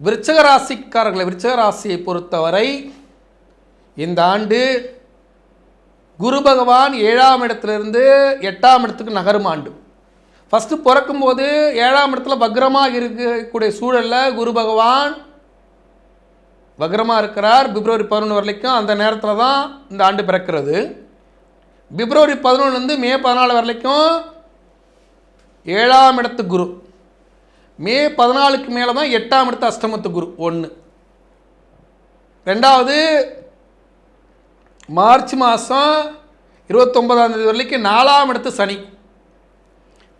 விருச்சக ராசிக்காரர்களை விருச்சக ராசியை பொறுத்தவரை இந்த ஆண்டு குரு பகவான் ஏழாம் இடத்துலேருந்து எட்டாம் இடத்துக்கு நகரும் ஆண்டு. ஃபஸ்ட்டு பிறக்கும்போது ஏழாம் இடத்துல பக்ரமாக இருக்கக்கூடிய சூழலில் குரு பகவான் வக்ரமாக இருக்கிறார். பிப்ரவரி பதினொன்று வரைக்கும் அந்த நேரத்தில் தான் இந்த ஆண்டு பிறக்கிறது. பிப்ரவரி பதினொன்றுலேருந்து மே பதினாலு வரைக்கும் ஏழாம் இடத்து குரு. மே பதினாலுக்கு மேலே தான் எட்டாம் இடத்து அஷ்டமத்து குரு ஒன்று ரெண்டாவது மார்ச் மாதம் இருபத்தொன்பதாம் தேதி வரைக்கும் நாலாம் இடத்து சனி.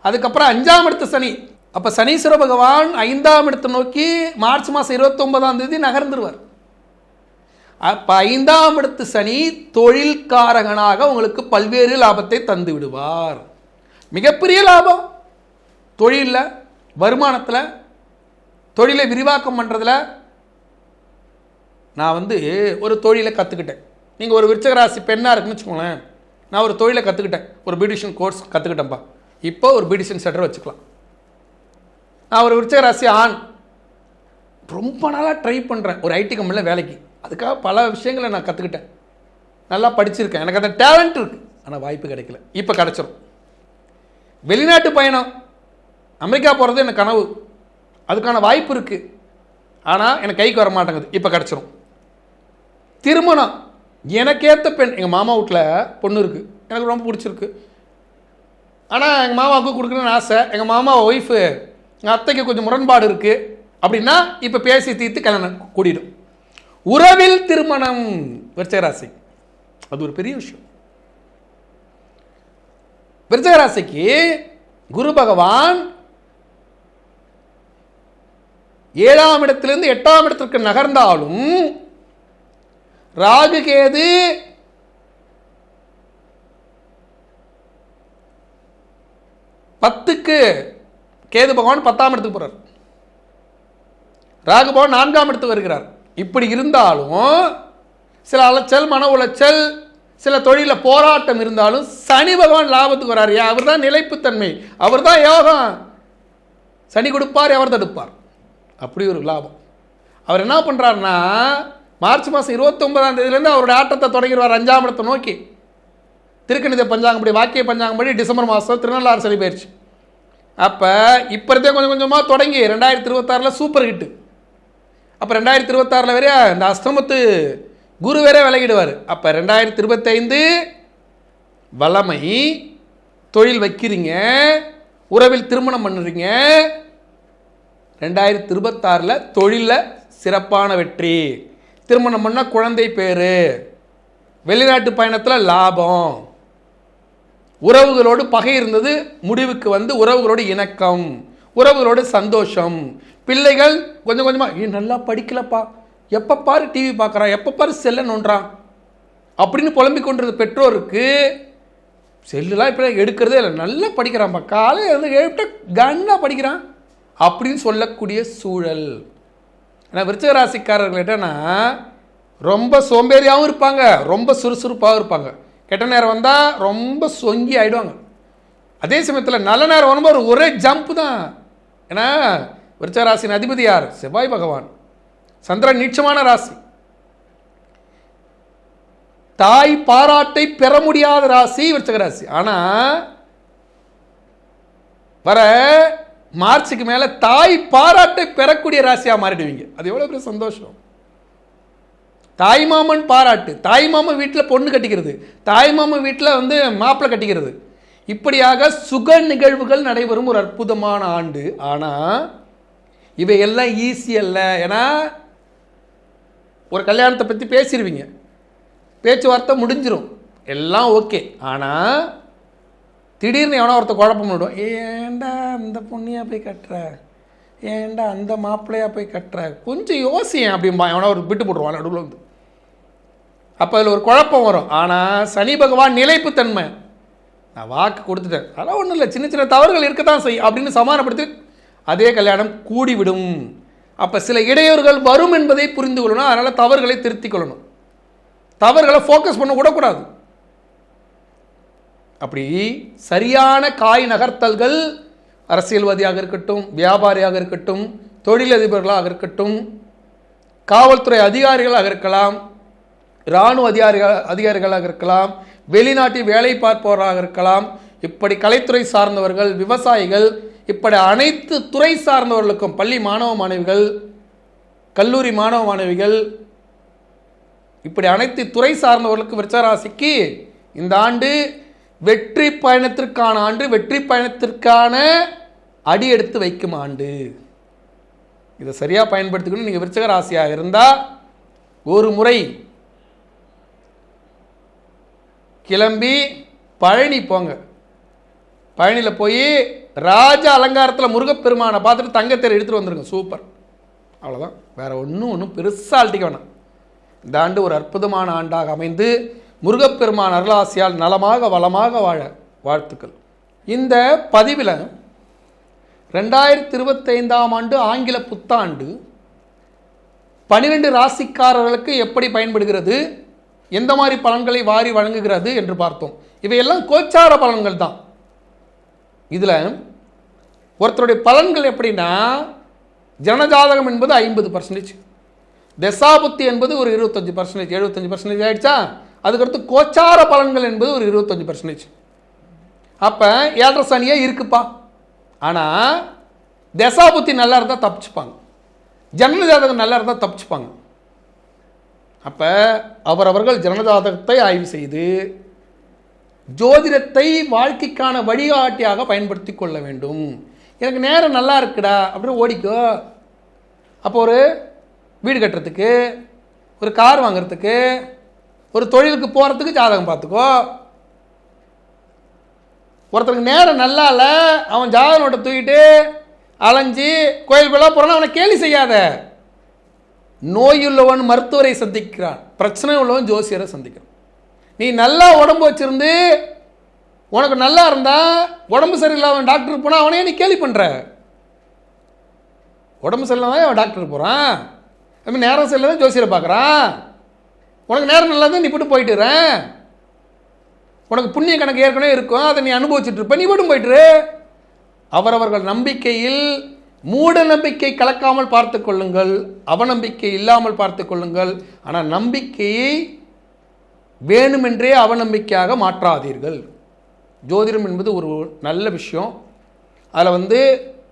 அதுக்கப்புறம் அஞ்சாம் இடத்து சனி. அப்போ சனீஸ்வர பகவான் ஐந்தாம் இடத்தை நோக்கி மார்ச் மாதம் இருபத்தொன்பதாம் தேதி நகர்ந்துருவார். அப்போ ஐந்தாம் இடத்து சனி தொழில்காரகனாக உங்களுக்கு பல்வேறு லாபத்தை தந்து விடுவார் மிகப்பெரிய லாபம். தொழிலில் வருமானத்தில் தொழிலை விரிவாக்கம் பண்ணுறதில் நான் வந்து ஒரு தொழிலை கற்றுக்கிட்டேன் நீங்கள் ஒரு விருச்சகராசி பெண்ணாக இருக்குன்னு வச்சுக்கோங்களேன் நான் ஒரு தொழிலை கற்றுக்கிட்டேன் ஒரு பியூட்டிஷியன் கோர்ஸ் கற்றுக்கிட்டேன்ப்பா இப்போ ஒரு பியூட்டிஷியன் சென்டர் வச்சுக்கலாம். நான் ஒரு விருச்சகராசி ஆண். ரொம்ப நாளாக ட்ரை பண்ணுறேன் ஒரு ஐடி கம்பெனியில் வேலைக்கு. அதுக்காக பல விஷயங்களை நான் கற்றுக்கிட்டேன் நல்லா படிச்சிருக்கேன். எனக்கு அந்த டேலண்ட் இருக்குது ஆனால் வாய்ப்பு கிடைக்கல. இப்போ கிடச்சிரும். வெளிநாட்டு பயணம். அமெரிக்கா போகிறது எனக்கு கனவு. அதுக்கான வாய்ப்பு இருக்குது ஆனால் எனக்கு கைக்கு வர மாட்டேங்குது. இப்போ கிடச்சிரும். திருமணம். எனக்கேற்ற பெண் எங்கள் மாமா வீட்டில் பொண்ணு இருக்குது எனக்கு ரொம்ப பிடிச்சிருக்கு. ஆனால் எங்கள் மாமாவுக்கு கொடுக்கணும்னு ஆசை. எங்கள் மாமா ஒய்ஃபு எங்கள் அத்தைக்கு கொஞ்சம் முரண்பாடு இருக்குது அப்படின்னா இப்போ பேசி தீர்த்து கல்யாணம் கூடிடும். உறவில் திருமணம். விருச்சகராசி. அது ஒரு பெரிய விஷயம். விருச்சகராசிக்கு குரு பகவான் ஏழாம் இடத்திலிருந்து எட்டாம் இடத்திற்கு நகர்ந்தாலும் ராகு கேது பத்துக்கு கேது பகவான் பத்தாம் இடத்துக்கு போறார். ராகு பகவான் நான்காம் இடத்துக்கு வருகிறார். இப்படி இருந்தாலும் சில அலைச்சல் மன உளைச்சல் சில தொழிலில் போராட்டம் இருந்தாலும் சனி பகவான் லாபத்துக்கு வராரு. அவர் தான் நிலைப்புத்தன்மை. அவர் தான் யோகம். சனி கொடுப்பார் அவர் தடுப்பார். அப்படி ஒரு லாபம். அவர் என்ன பண்ணுறாருன்னா மார்ச் மாதம் இருபத்தொன்பதாம் தேதியிலேருந்து அவருடைய ஆட்டத்தை தொடங்கிடுவார் அஞ்சாம் இடத்தை நோக்கி. திருக்கணித பஞ்சாங்கப்படி வாக்கிய பஞ்சாங்கப்படி டிசம்பர் மாதம் திருநள்ளாறு சனி பயிற்சி. அப்போ இப்போ இருந்தே கொஞ்சம் கொஞ்சமாக தொடங்கி ரெண்டாயிரத்தி இருபத்தாறில் சூப்பர் ஹிட்டு அப்போ ரெண்டாயிரத்தி இருபத்தாறில் வேற இந்த அஸ்தமத்து குரு வேற விலகிடுவார். அப்போ ரெண்டாயிரத்தி இருபத்தைந்து வளமை தொழில் வைக்கிறீங்க உறவில் திருமணம் பண்ணுறீங்க ரெண்டாயிரத்தி இருபத்தாறில் தொழிலில் சிறப்பான வெற்றி திருமணம் பண்ணால் குழந்தை பேர். வெளிநாட்டு பயணத்தில் லாபம். உறவுகளோடு பகை இருந்தது முடிவுக்கு வந்து உறவுகளோடு இணக்கம் உறவுகளோடு சந்தோஷம். பிள்ளைகள் கொஞ்சம் கொஞ்சமாக ஏ நல்லா படிக்கலப்பா. எப்போ பாரு டிவி பார்க்குறான் எப்போ பாரு செல்லை நோண்டுறான். அப்படின்னு புலம்பிக் கொண்டிருந்த பெற்றோருக்கு செல்லுலாம் இப்போ எடுக்கிறதே இல்லை. நல்லா படிக்கிறான்ப்பா காலையில் இருந்து எழுப்பிட்ட கன்னாக படிக்கிறான். அப்படின்னு சொல்லக்கூடிய சூழல். ஏன்னா விருச்சிக ராசிக்காரர்கள் ரொம்ப சோம்பேறியாகவும் இருப்பாங்க ரொம்ப சுறுசுறுப்பாகவும் இருப்பாங்க. கெட்ட நேரம் வந்தால் ரொம்ப சொங்கி ஆகிடுவாங்க அதே சமயத்தில் நல்ல நேரம் வரும்போது ஒரு ஒரே ஜம்ப் தான். ஏன்னா விருச்சிக ராசியின் அதிபதி யார்? செவ்வாய் பகவான். சந்திரன் நீட்சமான ராசி. தாய் பாராட்டை பெற முடியாத ராசி விருச்சக ராசி ஆனால் வர மார்ச்சுக்கு மேலே தாய் பாராட்டை பெறக்கூடிய ராசியாக மாறிடுவீங்க. அது எவ்வளோ பெரிய சந்தோஷம். தாய் மாமன் பாராட்டு. தாய் மாமன் வீட்டில் பொண்ணு கட்டிக்கிறது. தாய் மாமன் வீட்டில் வந்து மாப்பிள்ளை கட்டிக்கிறது. இப்படியாக சுக நிகழ்வுகள் நடைபெறும் ஒரு அற்புதமான ஆண்டு. ஆனால் இவையெல்லாம் ஈஸி அல்ல. ஏன்னா ஒரு கல்யாணத்தை பற்றி பேசிடுவீங்க பேச்சுவார்த்தை முடிஞ்சிடும் எல்லாம் ஓகே ஆனால் திடீர்னு எவனோ ஒருத்த குழப்பம் பண்ணிவிடும் ஏன்டா அந்த பொண்ணையாக போய் கட்டுற? ஏன்டா அந்த மாப்பிள்ளையா போய் கட்டுற? கொஞ்சம் யோசியேன் அப்படிம்பா எவனா ஒரு விட்டு போட்டுருவான் நடுவில் வந்து. அப்போ அதில் ஒரு குழப்பம் வரும். ஆனால் சனி பகவான் நிலைப்புத்தன்மை நான் வாக்கு கொடுத்துட்டேன். அதெல்லாம் ஒன்றும் இல்லை. சின்ன சின்ன தவறுகள் இருக்க தான் செய்யும் அப்படின்னு சமாதானப்படுத்தி அதே கல்யாணம் கூடிவிடும். அப்போ சில இடையூறுகள் வரும் என்பதை புரிந்து கொள்ளணும். அதனால் தவறுகளை திருத்திக் கொள்ளணும். தவறுகளை ஃபோக்கஸ் பண்ண விடக்கூடாது அப்படி சரியான காய் நகர்த்தல்கள் அரசியல்வாதியாக இருக்கட்டும் வியாபாரியாக இருக்கட்டும் தொழிலதிபர்களாக இருக்கட்டும் காவல்துறை அதிகாரிகளாக இருக்கலாம் இராணுவ அதிகாரிகள் அதிகாரிகளாக இருக்கலாம் வெளிநாட்டில் வேலை பார்ப்பவராக இருக்கலாம் இப்படி கலைத்துறை சார்ந்தவர்கள் விவசாயிகள் இப்படி அனைத்து துறை சார்ந்தவர்களுக்கும் பள்ளி மாணவ மாணவிகள் கல்லூரி மாணவ மாணவிகள் இப்படி அனைத்து துறை சார்ந்தவர்களுக்கு விருச்சராசிக்கு இந்த ஆண்டு வெற்றி பயணத்திற்கான ஆண்டு வெற்றி பயணத்திற்கான அடி எடுத்து வைக்கும் ஆண்டு. இதை சரியாக பயன்படுத்திக்கணும். நீங்கள் விருச்சக ராசியாக இருந்தால் ஒரு முறை கிளம்பி பழனி போங்க. பழனியில் போய் ராஜ அலங்காரத்தில் முருகப்பெருமானை பார்த்துட்டு தங்கத்தேர் எடுத்துகிட்டு வந்துருங்க. சூப்பர். அவ்வளோதான் வேறு ஒன்றும் ஒன்றும் பெருசாக அழட்டிக்க வேணாம். இந்த ஆண்டு ஒரு அற்புதமான ஆண்டாக அமைந்து முருகப்பெருமான் அருளாசியால் நலமாக வளமாக வாழ வாழ்த்துக்கள். இந்த பதிவில் ரெண்டாயிரத்தி இருபத்தைந்தாம் ஆண்டு ஆங்கில புத்தாண்டு பனிரெண்டு ராசிக்காரர்களுக்கு எப்படி பயன்படுகிறது எந்த மாதிரி பலன்களை வாரி வழங்குகிறது என்று பார்த்தோம். இவையெல்லாம் கோச்சார பலன்கள் தான். இதில் ஒருத்தருடைய பலன்கள் எப்படின்னா ஜனஜாதகம் என்பது ஐம்பது பர்சன்டேஜ் தசாபுத்தி என்பது ஒரு இருபத்தஞ்சி பர்சன்டேஜ் எழுபத்தஞ்சு பர்சன்டேஜ் ஆயிடுச்சா? அதுக்கடுத்து கோச்சார பலன்கள் என்பது ஒரு இருபத்தஞ்சி பர்சன்டேஜ் அப்போ ஏழரை சனியே இருக்குப்பா. ஆனால் தசாபுத்தி நல்லா இருந்தால் தப்பிச்சுப்பாங்க. ஜனன ஜாதகம் நல்லா இருந்தால் தப்பிச்சுப்பாங்க. அப்போ அவரவர்கள் ஜனஜாதகத்தை ஆய்வு செய்து ஜோதிடத்தை வாழ்க்கைக்கான வழிகாட்டியாக பயன்படுத்தி கொள்ள வேண்டும். எனக்கு நேரம் நல்லா இருக்குடா அப்படின்னு ஓடிக்கோ. அப்போ ஒரு வீடு கட்டுறதுக்கு ஒரு கார் வாங்கிறதுக்கு ஒரு தொழிலுக்கு போகிறதுக்கு ஜாதகம் பார்த்துக்கோ. ஒருத்தருக்கு நேரம் நல்லா இல்லை அவன் ஜாதகம் நோட்டை தூக்கிட்டு அலைஞ்சு கோயிலுக்குள்ளே போகிறான் அவனை கேலி செய்யாத. நோயுள்ளவன் மருத்துவரை சந்திக்கிறான். பிரச்சனை உள்ளவன் ஜோசியரை சந்திக்கிறான். நீ நல்லா உடம்பு வச்சிருந்து உனக்கு நல்லா இருந்தால் உடம்பு சரியில்லாதவன் டாக்டருக்கு போனால் அவனே நீ கேலி பண்ணுற உடம்பு சரியில்லாமல் அவன் டாக்டருக்கு போகிறான் நேரம் சரியில்லாத ஜோசியரை பார்க்குறான். உனக்கு நேரம் நல்லா தான் நீ போட்டு போயிட்டுறேன் உனக்கு புண்ணிய கணக்கு ஏற்கனவே இருக்கும். அதை நீ அனுபவிச்சுட்டு இருப்ப. நீ மட்டும் போயிட்டுரு அவரவர்கள் நம்பிக்கையில் மூட நம்பிக்கை கலக்காமல் பார்த்து கொள்ளுங்கள். அவநம்பிக்கை இல்லாமல் பார்த்து கொள்ளுங்கள். ஆனால் நம்பிக்கையை வேணுமென்றே அவநம்பிக்கையாக மாற்றாதீர்கள். ஜோதிடம் என்பது ஒரு நல்ல விஷயம். அதில் வந்து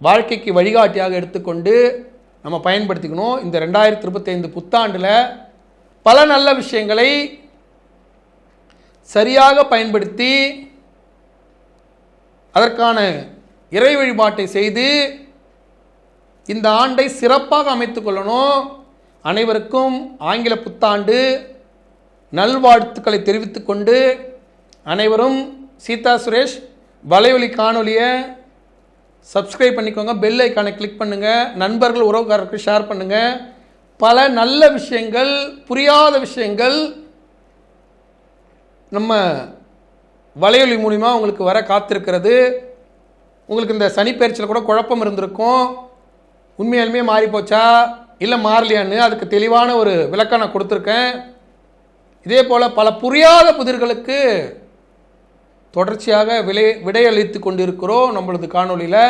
வாழ்க்கைக்கு வழிகாட்டியாக எடுத்துக்கொண்டு நம்ம பயன்படுத்திக்கணும். இந்த ரெண்டாயிரத்தி இருபத்தைந்து புத்தாண்டில் பல நல்ல விஷயங்களை சரியாக பயன்படுத்தி அதற்கான இறை வழிபாட்டை செய்து இந்த ஆண்டை சிறப்பாக அமைத்துக்கொள்ளணும் அனைவருக்கும் ஆங்கில புத்தாண்டு நல்வாழ்த்துக்களை தெரிவித்துக்கொண்டு அனைவரும் சீதா சுரேஷ் வலையொலி காணொலியை சப்ஸ்கிரைப் பண்ணிக்கோங்க. பெல் ஐக்கானை கிளிக் பண்ணுங்கள் நண்பர்கள் உறவுக்காரருக்கு ஷேர் பண்ணுங்கள் பல நல்ல விஷயங்கள் புரியாத விஷயங்கள் நம்ம வலையொலி மூலிமா உங்களுக்கு வர காத்திருக்கிறது. உங்களுக்கு இந்த சனிப்பயிற்சியில் கூட குழப்பம் இருந்திருக்கும். உண்மையாலுமே மாறி போச்சா? இல்லை மாறலையான்னு அதுக்கு தெளிவான ஒரு விளக்கம் நான் கொடுத்துருக்கேன். இதே போல் பல புரியாத புதிர்களுக்கு தொடர்ச்சியாக விலை விடையளித்து கொண்டிருக்கிறோம் நம்மளது காணொலியில்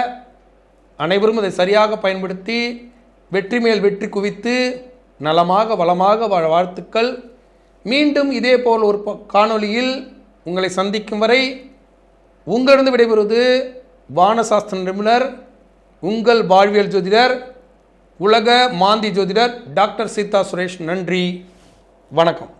அனைவரும் அதை சரியாக பயன்படுத்தி வெற்றி மேல் வெற்றி குவித்து நலமாக வளமாக வாழ வாழ்த்துக்கள். மீண்டும் இதே போல் ஒரு காணொளியில் உங்களை சந்திக்கும் வரை உங்களிருந்து விடைபெறுவது வானசாஸ்திர நிபுணர் உங்கள் வாழ்வியல் ஜோதிடர் உலக மாந்தி ஜோதிடர் டாக்டர் சீதா சுரேஷ். நன்றி. வணக்கம்.